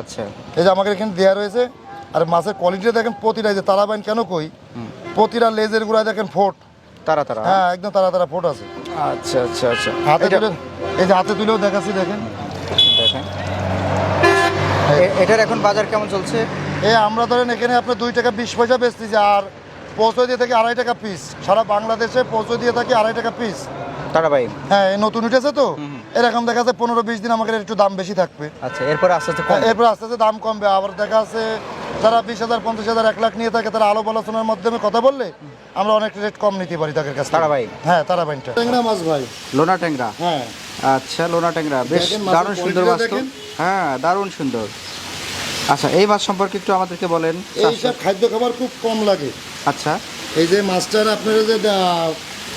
আচ্ছা। এই যে আমাকে এখানে দেওয়া রয়েছে আর মাছের কোয়ালিটিটা দেখেন প্রতিটা যে তারাবাইন কেন কই? প্রতিটা লেজের গুড়ায় দেখেন ফোট। তারা তারা হ্যাঁ? একদম তারা তারা ফোট আছে। আচ্ছা আচ্ছা আচ্ছা। হাতে তুলে এই যে হাতে তুলেও দেখাচ্ছি দেখেন। দেখেন। এ- এটার এখন বাজার কেমন চলছে? এই আমরা ধরেন এখানে আপনার দুই টাকা বিশ পয়সা বেচতেছি আর পৌঁছে দিয়ে থাকি আড়াই টাকা পিস সারা বাংলাদেশে পৌঁছে দিয়ে থাকি আড়াই টাকা পিস তারা ভাই হ্যাঁ নতুন উঠেছে তো? এরকম দেখা যাচ্ছে পনেরো বিশ দিন আমাদের একটু দাম বেশি থাকবে। আচ্ছা এরপরে আস্তে আস্তে এরপর আস্তে আস্তে দাম কমবে। আবার দেখা আছে যারা বিশ হাজার পঞ্চাশ হাজার এক লাখ নিয়ে থাকে তারা আলো আলোচনার মাধ্যমে কথা বললে আমরা অনেক রেট কম নিতে পারি তাদের কাছে তারা ভাই হ্যাঁ তারা বাইনটা ট্যাংরা মাছ ভাই। লোনা ট্যাংরা? হ্যাঁ। আচ্ছা লোনা ট্যাংরা। বেশ দারুণ সুন্দর মাছ তো। হ্যাঁ দারুণ সুন্দর। আচ্ছা এই মাছ সম্পর্কে একটু আমাদেরকে বলেন। এইসব খাদ্য খাবার খুব কম লাগে। আচ্ছা। এই যে মাছটার আপনারা যে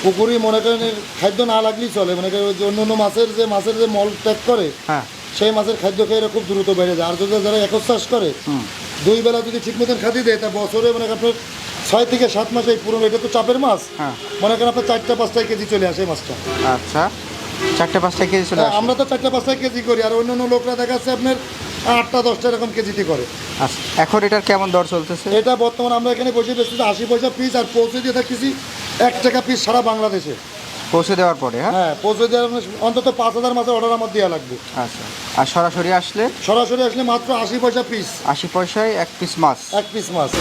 পুকুরি মনে করেন খাদ্য না লাগলেই চলে। মনে করেন ওই যে অন্য অন্য মাছের যে মাছের যে মল ত্যাগ করে হ্যাঁ। সেই মাছের খাদ্য খেয়ে খুব দ্রুত বেড়ে যায়। আর যদি যারা একর চাষ করে হুম। দুই বেলা যদি ঠিক মতন খাতি দেয় তা বছরে মানে আপনার ছয় থেকে সাত মাস এই পুরনো এটা তো চাপের মাছ। হ্যাঁ। মনে করেন আপনার চারটা পাঁচটা কেজি চলে আসে মাছটা। আচ্ছা। চারটে পাঁচটা কেজি চলে আমরা তো চারটা পাঁচটা কেজি করি আর অন্য অন্য লোকরা দেখা যাচ্ছে আপনার আটটা দশটা এরকম কেজিতে করে। আচ্ছা। এখন এটার কেমন দর চলতেছে? এটা বর্তমানে আমরা এখানে বসে বেচতেছি আশি পয়সা পিস আর পৌঁছে দিয়ে থাকতেছি এক টাকা পিস সারা বাংলাদেশে। পৌঁছে দেওয়ার পরে হ্যাঁ? হ্যাঁ পৌঁছে দেওয়ার মানে অন্তত পাঁচ হাজার মাসের অর্ডার আমার দেওয়া লাগবে। আচ্ছা। আর সরাসরি আসলে? সরাসরি আসলে মাত্র আশি পয়সা পিস আশি পয়সায় এক পিস মাছ। এক পিস মাছ।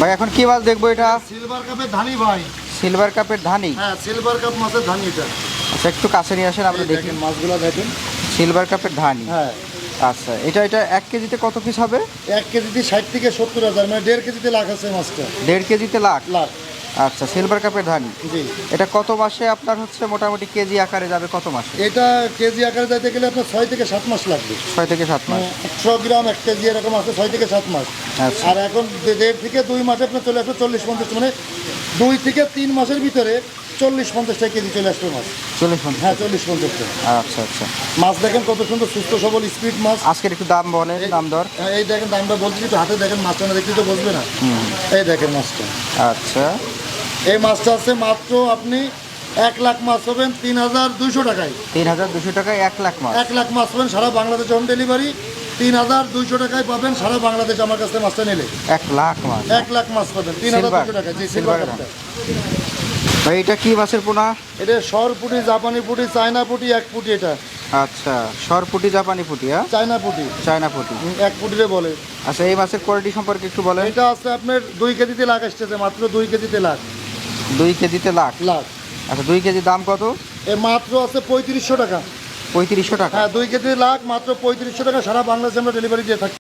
ভাই এখন কি মাছ দেখব এটা? সিলভার কাপের ধানি ভাই। সিলভার কাপের ধানি? হ্যাঁ সিলভার কাপ মাছের ধানি এটা। আচ্ছা একটু কাছে নিয়ে আসেন আপনি দেখেন মাছগুলো দেখেন। সিলভার কাপের ধানি? হ্যাঁ। আচ্ছা এটা এটা এক কেজিতে কত পিস হবে? এক কেজিতে ষাট থেকে সত্তর হাজার মানে দেড় কেজিতে লাখ আছে মাছটা। দেড় কেজিতে লাখ? লাখ। আচ্ছা সিলভার কাপের ধান। জি। এটা কত মাসে আপনার হচ্ছে মোটামুটি কেজি আকারে যাবে কত মাসে? এটা কেজি আকারে যাইতে গেলে আপনার ছয় থেকে সাত মাস লাগবে। ছয় থেকে সাত মাস। একশো গ্রাম এক কেজি এরকম আছে ছয় থেকে সাত মাস। আচ্ছা। আর এখন দেড় থেকে দুই মাসে আপনার চলে আসবে চল্লিশ পঞ্চাশ মানে দুই থেকে তিন মাসের ভিতরে চল্লিশ পঞ্চাশ টাকা কেজি চলে আসবে মাছ। চল্লিশ পঞ্চাশ হ্যাঁ চল্লিশ পঞ্চাশ টাকা। আচ্ছা আচ্ছা। মাছ দেখেন কত সুন্দর সুস্থ সবল স্পিড মাছ। আজকের একটু দাম বলে দাম দর। এই দেখেন দামটা বলছি একটু হাতে দেখেন মাছটা না দেখলে তো বুঝবে না। এই দেখেন মাছটা। আচ্ছা। এই মাছটা আছে মাত্র আপনি এক লাখ মাছ পাবেন তিন হাজার দুইশো টাকায়। তিন হাজার দুশো টাকায় এক লাখ মাছ। এক লাখ মাছ পাবেন সারা বাংলাদেশ হোম ডেলিভারি তিন হাজার দুইশো টাকায় পাবেন সারা বাংলাদেশ আমার কাছ মাছটা নিলে। এক লাখ মাছ। এক লাখ মাছ পাবেন তিন হাজার? দুশো টাকা জি সিলভার ভাই এটা কি মাছের পোনা? এটা সর পুটি জাপানি পুটি চায়না পুটি এক পুটি এটা। আচ্ছা সরপুটি জাপানি পুটি হ্যাঁ? চায়না পুটি। চায়না পুটি। এক পুটিরে বলে। আচ্ছা এই মাছের কোয়ালিটি সম্পর্কে একটু বলেন। এটা আছে আপনার দুই কেজিতে লাখ আসতেছে মাত্র দুই কেজিতে লাখ। দুই কেজিতে লাখ। লাখ। আচ্ছা দুই কেজি দাম কত? এ মাত্র আছে পঁয়ত্রিশশো টাকা। পঁয়ত্রিশশো টাকা। হ্যাঁ দুই কেজি লাখ মাত্র পঁয়ত্রিশশো টাকা সারা বাংলাদেশে আমরা ডেলিভারি দিয়ে থাকি।